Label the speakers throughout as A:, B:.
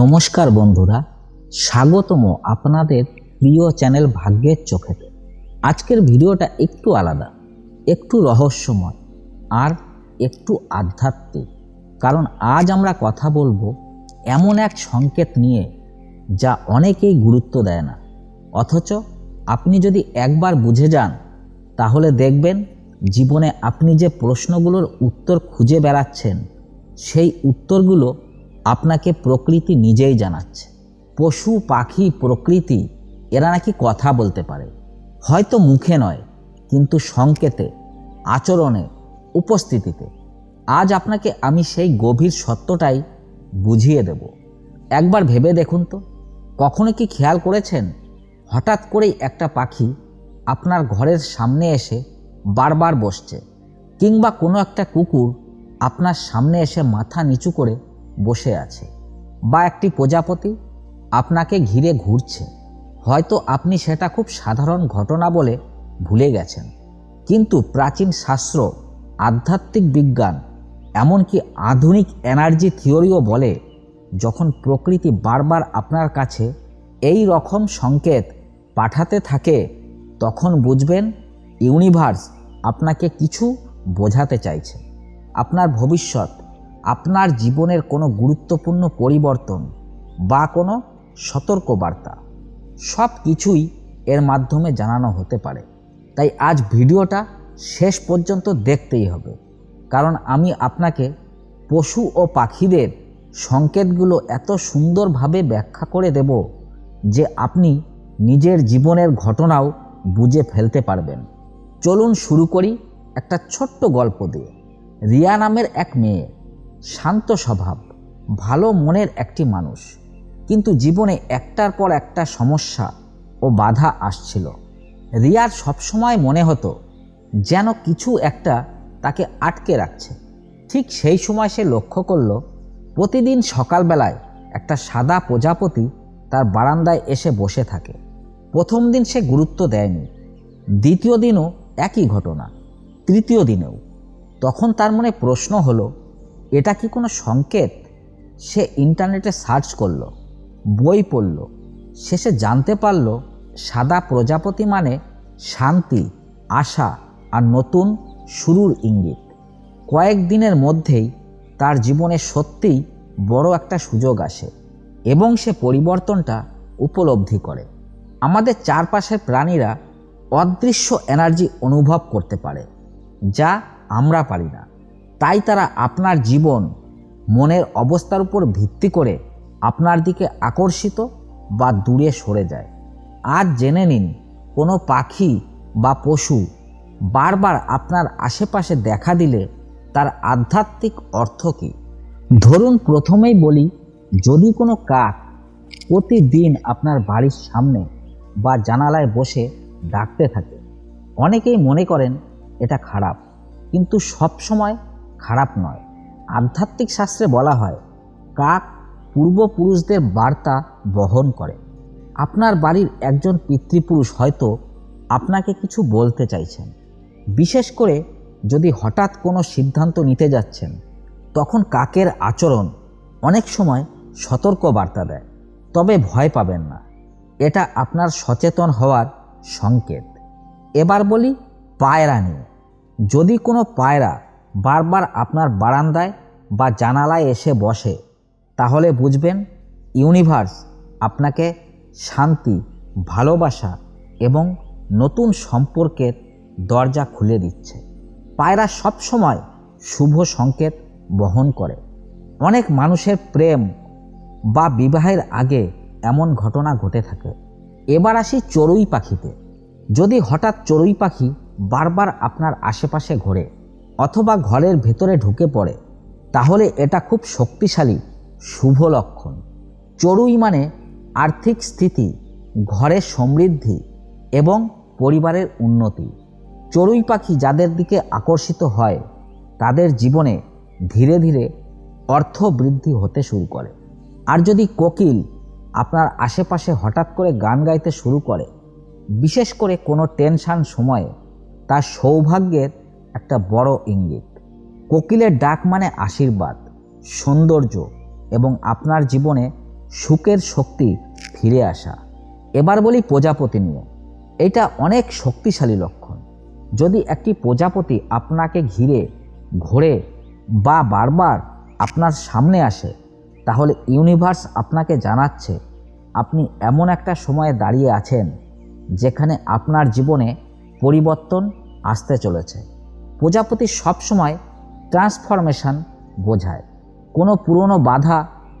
A: নমস্কার বন্ধুরা, স্বাগতম আপনাদের প্রিয় চ্যানেল ভাগ্যের চোখেতে। আজকের ভিডিওটা একটু আলাদা, একটু রহস্যময় আর একটু আধ্যাত্মিক। কারণ আজ আমরা কথা বলব এমন এক সংকেত নিয়ে যা অনেকেই গুরুত্ব দেয় না। অথচ আপনি যদি একবার বুঝে যান, তাহলে দেখবেন জীবনে আপনি যে প্রশ্নগুলোর উত্তর খুঁজে বেড়াচ্ছেন, সেই উত্তরগুলো আপনাকে প্রকৃতি নিজেই জানাচ্ছে। পশু, পাখি, প্রকৃতি, এরা নাকি কথা বলতে পারে। হয়তো মুখে নয়, কিন্তু সংকেতে, আচরণে, উপস্থিতিতে। আজ আপনাকে আমি সেই গভীর সত্যটাই বুঝিয়ে দেব। একবার ভেবে দেখুন তো, কখনো কি খেয়াল করেছেন? হঠাৎ করেই একটা পাখি আপনার ঘরের সামনে এসে বারবার বসছে, কিংবা কোনো একটা কুকুর আপনার সামনে এসে মাথা নিচু করে বসে আছে। বা একটি প্রজাপতি আপনাকে ঘিরে ঘুরছে। হয়তো আপনি সেটা খুব সাধারণ ঘটনা বলে ভুলে গেছেন। কিন্তু প্রাচীন শাস্ত্র, আধ্যাত্মিক বিজ্ঞান, এমনকি আধুনিক এনার্জি থিওরিও বলে যখন প্রকৃতি বারবার আপনার কাছে এই রকম সংকেত পাঠাতে থাকে, তখন বুঝবেন ইউনিভার্স আপনাকে কিছু বোঝাতে চাইছে। আপনার ভবিষ্যৎ আপনার জীবনের কোনো গুরুত্বপূর্ণ পরিবর্তন বা কোনো সতর্কবার্তা, সব কিছুই এর মাধ্যমে জানানো হতে পারে। তাই আজ ভিডিওটা শেষ পর্যন্ত দেখতেই হবে। কারণ আমি আপনাকে পশু ও পাখিদের সংকেতগুলো এত সুন্দরভাবে ব্যাখ্যা করে দেব যে আপনি নিজের জীবনের ঘটনাও বুঝে ফেলতে পারবেন। চলুন শুরু করি একটা ছোট্ট গল্প দিয়ে। রিয়া নামের এক মেয়ে শান্ত স্বভাব, ভালো মনের একটি মানুষ। কিন্তু জীবনে একটার পর একটা সমস্যা ও বাধা আসছিল। রিয়ার সবসময় মনে হতো যেন কিছু একটা তাকে আটকে রাখছে। ঠিক সেই সময় সে লক্ষ্য করল, প্রতিদিন সকালবেলায় একটা সাদা প্রজাপতি তার বারান্দায় এসে বসে থাকে। প্রথম দিন সে গুরুত্ব দেয়নি, দ্বিতীয় দিনও একই ঘটনা, তৃতীয় দিনেও। তখন তার মনে প্রশ্ন হলো এটা কি কোনো সংকেত? সে ইন্টারনেটে সার্চ করল, বই পড়ল, শেষে জানতে পারল সাদা প্রজাপতি মানে শান্তি, আশা আর নতুন শুরুর ইঙ্গিত। কয়েক দিনের মধ্যেই তার জীবনে সত্যিই বড় একটা সুযোগ আসে এবং সে পরিবর্তনটা উপলব্ধি করে। আমাদের চারপাশের প্রাণীরা অদৃশ্য এনার্জি অনুভব করতে পারে, যা আমরা পারি না। তাই তারা আপনার জীবন মনের অবস্থার উপর ভিত্তি করে আপনার দিকে আকর্ষিত বা দূরে সরে যায়। আজ জেনে নিন, কোনো পাখি বা পশু বারবার আপনার আশেপাশে দেখা দিলে তার আধ্যাত্মিক অর্থ কী? ধরুন প্রথমেই বলি, যদি কোনো কাক প্রতিদিন আপনার বাড়ির সামনে বা জানালায় বসে ডাকতে থাকে, অনেকেই মনে করেন এটা খারাপ। কিন্তু সব সময় খারাপ নয়। আধ্যাত্মিক শাস্ত্রে বলা হয়, কাক পূর্বপুরুষদের বার্তা বহন করে। আপনার বাড়ির একজন পিতৃপুরুষ হয়তো আপনাকে কিছু বলতে চাইছেন। বিশেষ করে যদি হঠাৎ কোনো সিদ্ধান্ত নিতে যাচ্ছেন, তখন কাকের আচরণ অনেক সময় সতর্ক বার্তা দেয়, তবে ভয় পাবেন না। এটা আপনার সচেতন হওয়ার সংকেত। এবার বলি পায়রা নিয়ে। যদি কোনো পায়রা বারবার আপনার বারান্দায় বা জানালায় এসে বসে। তাহলে বুঝবেন, ইউনিভার্স আপনাকে শান্তি, ভালোবাসা এবং নতুন সম্পর্কের দরজা খুলে দিচ্ছে। পায়রা সবসময় শুভ সংকেত বহন করে। অনেক মানুষের প্রেম বা বিবাহের আগে এমন ঘটনা ঘটে থাকে। এবার আসি চড়ুই পাখিতে। যদি হঠাৎ চড়ুই পাখি বারবার আপনার আশেপাশে ঘোরে অথবা ঘরের ভেতরে ঢুকে পড়ে, তাহলে এটা খুব শক্তিশালী, শুভ লক্ষণ। চড়ুই মানে আর্থিক স্থিতি ঘরের সমৃদ্ধি এবং পরিবারের উন্নতি। চড়ুই পাখি যাদের দিকে আকর্ষিত হয়, তাদের জীবনে ধীরে ধীরে অর্থ বৃদ্ধি হতে শুরু করে। আর যদি কোকিল আপনার আশেপাশে হঠাৎ করে গান গাইতে শুরু করে, বিশেষ করে কোনো টেনশান সময়ে, তার সৌভাগ্যের একটা বড় ইঙ্গিত। কোকিলের ডাক মানে আশীর্বাদ, সৌন্দর্য এবং আপনার জীবনে সুখের শক্তি ফিরে আসা। এবার বলি প্রজাপতি নিয়ে। এটা অনেক শক্তিশালী লক্ষণ। যদি একটি প্রজাপতি আপনাকে ঘিরে, ঘোরে বা বারবার আপনার সামনে আসে, তাহলে ইউনিভার্স আপনাকে জানাচ্ছে, আপনি এমন একটা সময়ে দাঁড়িয়ে আছেন যেখানে আপনার জীবনে পরিবর্তন আসতে চলেছে। প্রজাপতি সবসময় ট্রান্সফরমেশন বোঝায়। কোনো পুরনো বাধা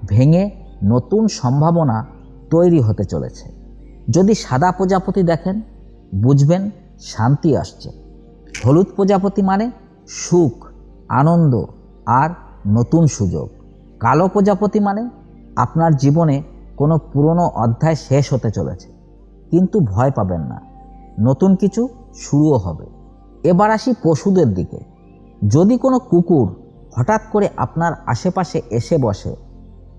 A: ভেঙে নতুন সম্ভাবনা তৈরি হতে চলেছে। যদি সাদা প্রজাপতি দেখেন, বুঝবেন শান্তি আসছে। হলুদ প্রজাপতি মানে সুখ, আনন্দ আর নতুন সুযোগ। কালো প্রজাপতি মানে আপনার জীবনে কোনো পুরনো অধ্যায় শেষ হতে চলেছে, কিন্তু ভয় পাবেন না। নতুন কিছু শুরুও হবে। এবার আসি পশুদের দিকে। যদি কোনো কুকুর হঠাৎ করে আপনার আশেপাশে এসে বসে,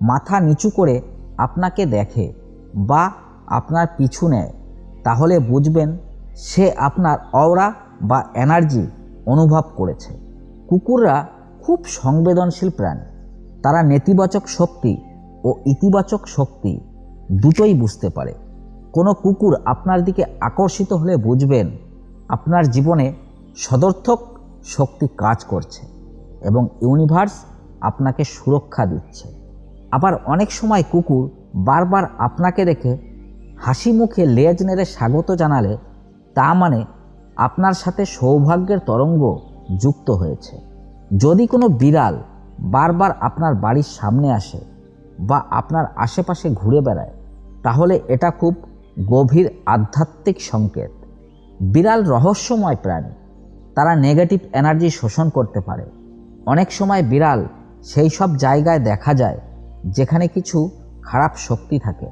A: মাথা নিচু করে আপনাকে দেখে বা আপনার পিছু নেয়, তাহলে বুঝবেন সে আপনার অওরা বা এনার্জি অনুভব করেছে। কুকুররা খুব সংবেদনশীল প্রাণী। তারা নেতিবাচক শক্তি ও ইতিবাচক শক্তি দুটোই বুঝতে পারে। কোনো কুকুর আপনার দিকে আকর্ষিত হলে বুঝবেন আপনার জীবনে সদর্থক শক্তি কাজ করছে এবং ইউনিভার্স আপনাকে সুরক্ষা দিচ্ছে। আবার অনেক সময় কুকুর বারবার আপনাকে দেখে হাসি মুখে লেজ নেড়ে স্বাগত জানালে, তা মানে আপনার সাথে সৌভাগ্যের তরঙ্গ যুক্ত হয়েছে। যদি কোনো বিড়াল বারবার আপনার বাড়ির সামনে আসে বা আপনার আশেপাশে ঘুরে বেড়ায়, তাহলে এটা খুব গভীর আধ্যাত্মিক সংকেত। বিড়াল রহস্যময় প্রাণী। তারা নেগেটিভ এনার্জি শোষণ করতে পারে। অনেক সময় বিড়াল সেই সব জায়গায় দেখা যায় যেখানে কিছু খারাপ শক্তি থাকে।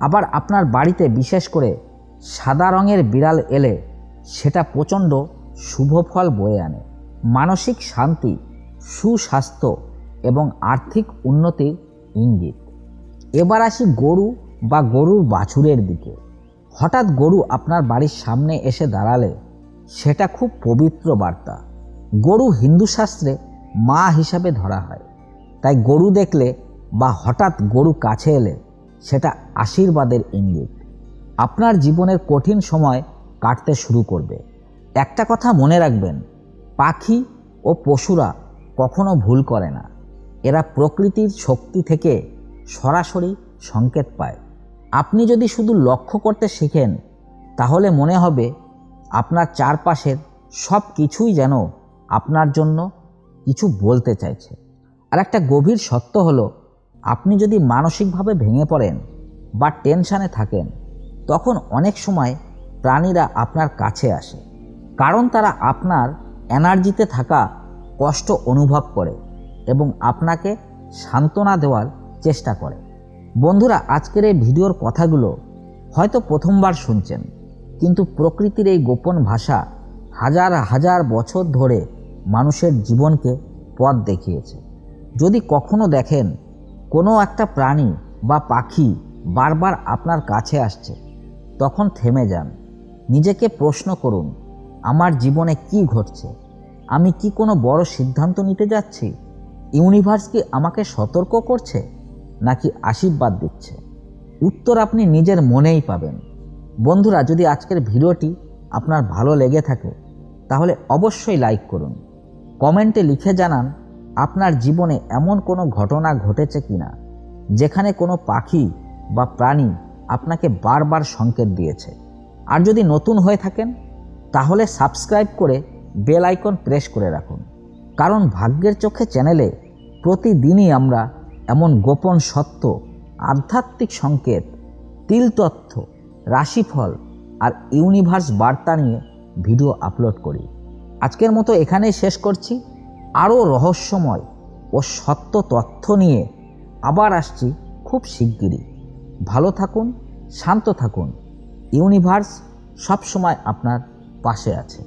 A: আবার আপনার বাড়িতে বিশেষ করে সাদা রঙের বিড়াল এলে সেটা প্রচণ্ড শুভ ফল বয়ে আনে। মানসিক শান্তি, সুস্বাস্থ্য এবং আর্থিক উন্নতির ইঙ্গিত। এবার আসি গরু বা গরুর বাছুরের দিকে। হঠাৎ গরু আপনার বাড়ির সামনে এসে দাঁড়ালে সেটা খুব পবিত্র বার্তা। গরু হিন্দু শাস্ত্রে মা হিসাবে ধরা হয়। তাই গরু দেখলে বা হঠাৎ গরু কাছে এলে সেটা আশীর্বাদের ইঙ্গিত। আপনার জীবনের কঠিন সময় কাটতে শুরু করবে। একটা কথা মনে রাখবেন, পাখি ও পশুরা কখনো ভুল করে না। এরা প্রকৃতির শক্তি থেকে সরাসরি সংকেত পায়। আপনি যদি শুধু লক্ষ্য করতে শিখেন, তাহলে মনে হবে আপনার চারপাশের সব কিছুই যেন আপনার জন্য কিছু বলতে চাইছে। আর একটা গভীর সত্য হলো, আপনি যদি মানসিকভাবে ভেঙে পড়েন বা টেনশানে থাকেন, তখন অনেক সময় প্রাণীরা আপনার কাছে আসে। কারণ তারা আপনার এনার্জিতে থাকা কষ্ট অনুভব করে এবং আপনাকে সান্ত্বনা দেওয়ার চেষ্টা করে। বন্ধুরা, আজকের এই ভিডিওর কথাগুলো হয়তো প্রথমবার শুনছেন। কিন্তু প্রকৃতির এই গোপন ভাষা হাজার হাজার বছর ধরে মানুষের জীবনকে পথ দেখিয়েছে। যদি কখনো দেখেন কোনো একটা প্রাণী বা পাখি বারবার আপনার কাছে আসছে, তখন থেমে যান। নিজেকে প্রশ্ন করুন, আমার জীবনে কি ঘটছে? আমি কি কোনো বড় সিদ্ধান্ত নিতে যাচ্ছি? ইউনিভার্স কি আমাকে সতর্ক করছে, নাকি আশীর্বাদ দিচ্ছে? উত্তর আপনি নিজের মনেই পাবেন। বন্ধুরা, যদি আজকের ভিডিওটি আপনার ভালো লেগে থাকে, তাহলে অবশ্যই লাইক করুন। কমেন্টে লিখে জানান আপনার জীবনে এমন কোনো ঘটনা ঘটেছে কিনা, যেখানে কোনো পাখি বা প্রাণী আপনাকে বারবার সংকেত দিয়েছে। আর যদি নতুন হয়ে থাকেন, তাহলে সাবস্ক্রাইব করে বেল আইকন প্রেস করে রাখুন। কারণ ভাগ্যের চোখে চ্যানেলে প্রতিদিনই আমরা এমন গোপন সত্য, আধ্যাত্মিক সংকেত, তিল তথ্য রাশিফল আর ইউনিভার্স বার্তা নিয়ে ভিডিও আপলোড করি। আজকের মতো এখানেই শেষ করছি। আরও রহস্যময় ও সত্য তথ্য নিয়ে আবার আসছি খুব শিগগিরই। ভালো থাকুন, শান্ত থাকুন। ইউনিভার্স সবসময় আপনার পাশে আছে।